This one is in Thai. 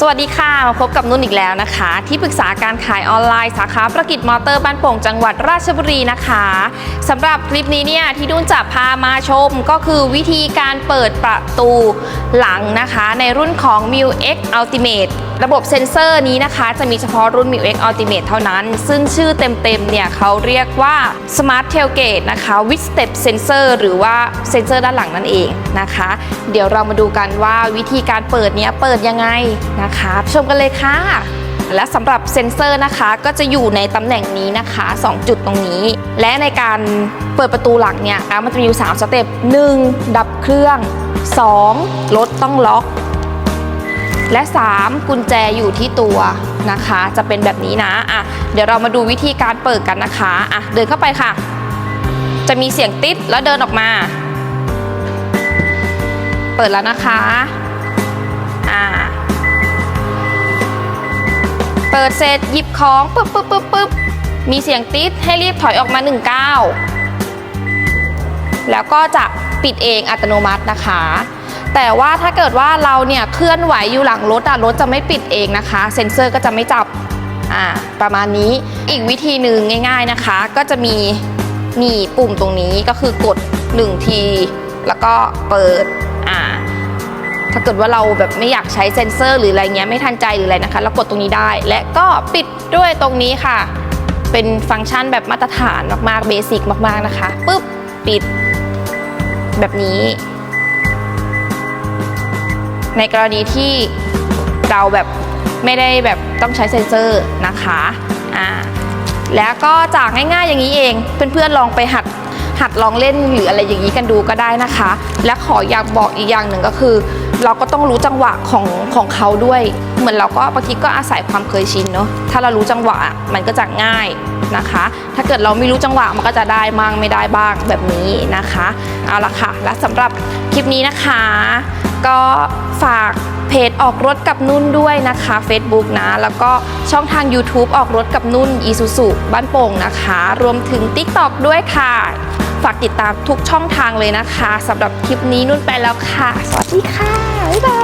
สวัสดีค่ะ มาพบกับนุ่นอีกแล้วนะคะ ที่ปรึกษาการขายออนไลน์สาขาประกิจมอเตอร์บ้านโป่งจังหวัดราชบุรีนะคะสำหรับคลิปนี้เนี่ยที่นุ่นจะพามาชมก็คือวิธีการเปิดประตูหลังนะคะ ในรุ่นของ m i u X Ultimate ระบบเซ็นเซอร์นี้นะคะ จะมีเฉพาะรุ่น m i u X Ultimate เท่านั้น ซึ่งชื่อเต็มๆเนี่ยเขาเรียกว่า Smart Tailgate นะคะ with Step Sensor หรือว่าเซ็นเซอร์ด้านหลังนั่นเองนะคะ เดี๋ยวเรามาดูกันว่าวิธีการเปิดเนี้ยเปิดยังไงนะคะ ชมกันเลยค่ะและสำหรับเซ็นเซอร์นะคะก็จะอยู่ในตำแหน่งนี้นะคะ 2 จุดตรงนี้ และในการเปิดประตูหลังเนี่ยมันจะมีอยู่ 3 สเต็ป 1 ดับเครื่อง 2 รถต้องล็อก และ 3 กุญแจอยู่ที่ตัวนะคะ จะเป็นแบบนี้นะอะเดี๋ยวเรามาดูวิธีการเปิดกันนะคะอะเดินเข้าไปค่ะ จะมีเสียงติดแล้วเดินออกมา เปิดแล้วนะคะอ่าเปิดเสร็จหยิบของปึ๊บปึ๊บปึ๊บปึ๊บมีเสียงติดให้รีบถอยออกมา1ก้าวแล้วก็จะปิดเองอัตโนมัตินะคะ แต่ว่าถ้าเกิดว่าเราเนี่ยเคลื่อนไหวอยู่หลังรถอะรถจะไม่ปิดเองนะคะ เซ็นเซอร์ก็จะไม่จับอ่าประมาณนี้อีกวิธีหนึ่งง่าย ๆนะคะ ก็จะมีนี่ปุ่มตรงนี้ก็คือกด 1 ที แล้วก็เปิดอ่าถ้าเกิดว่าเราแบบไม่อยากใช้เซ็นเซอร์ หรืออะไรเงี้ยไม่ทันใจหรืออะไรนะคะเรากดตรงนี้ได้ และก็ปิดด้วยตรงนี้ค่ะ เป็นฟังก์ชันแบบมาตรฐานมากๆเบสิกมากๆนะคะปุ๊บปิดแบบนี้ ในกรณีที่เราแบบไม่ได้แบบต้องใช้เซ็นเซอร์นะคะอ่าแล้วก็จากง่ายๆอย่างนี้เอง เพื่อนๆลองไปหัดหัดลองเล่นหรืออะไรอย่างนี้กันดูก็ได้นะคะ และขออยากบอกอีกอย่างหนึ่งก็คือ เราก็ต้องรู้จังหวะของของเขาด้วย เหมือนเราก็บางทีก็อาศัยความเคยชินเนาะถ้าเรารู้จังหวะมันก็จะง่ายนะคะ ถ้าเกิดเราไม่รู้จังหวะมันก็จะได้บ้างไม่ได้บ้างแบบนี้นะคะเอาละค่ะและสำหรับคลิปนี้นะคะ ก็ฝากเพจออกรถกับนุ่นด้วยนะคะ Facebook นะ แล้วก็ช่องทาง YouTube ออกรถกับนุ่นอีซูซูบ้านโป่งนะคะ รวมถึง TikTok ด้วยค่ะ ฝากติดตามทุกช่องทางเลยนะคะสำหรับคลิปนี้นุ่นไปแล้วค่ะ สวัสดีค่ะ บ๊ายบาย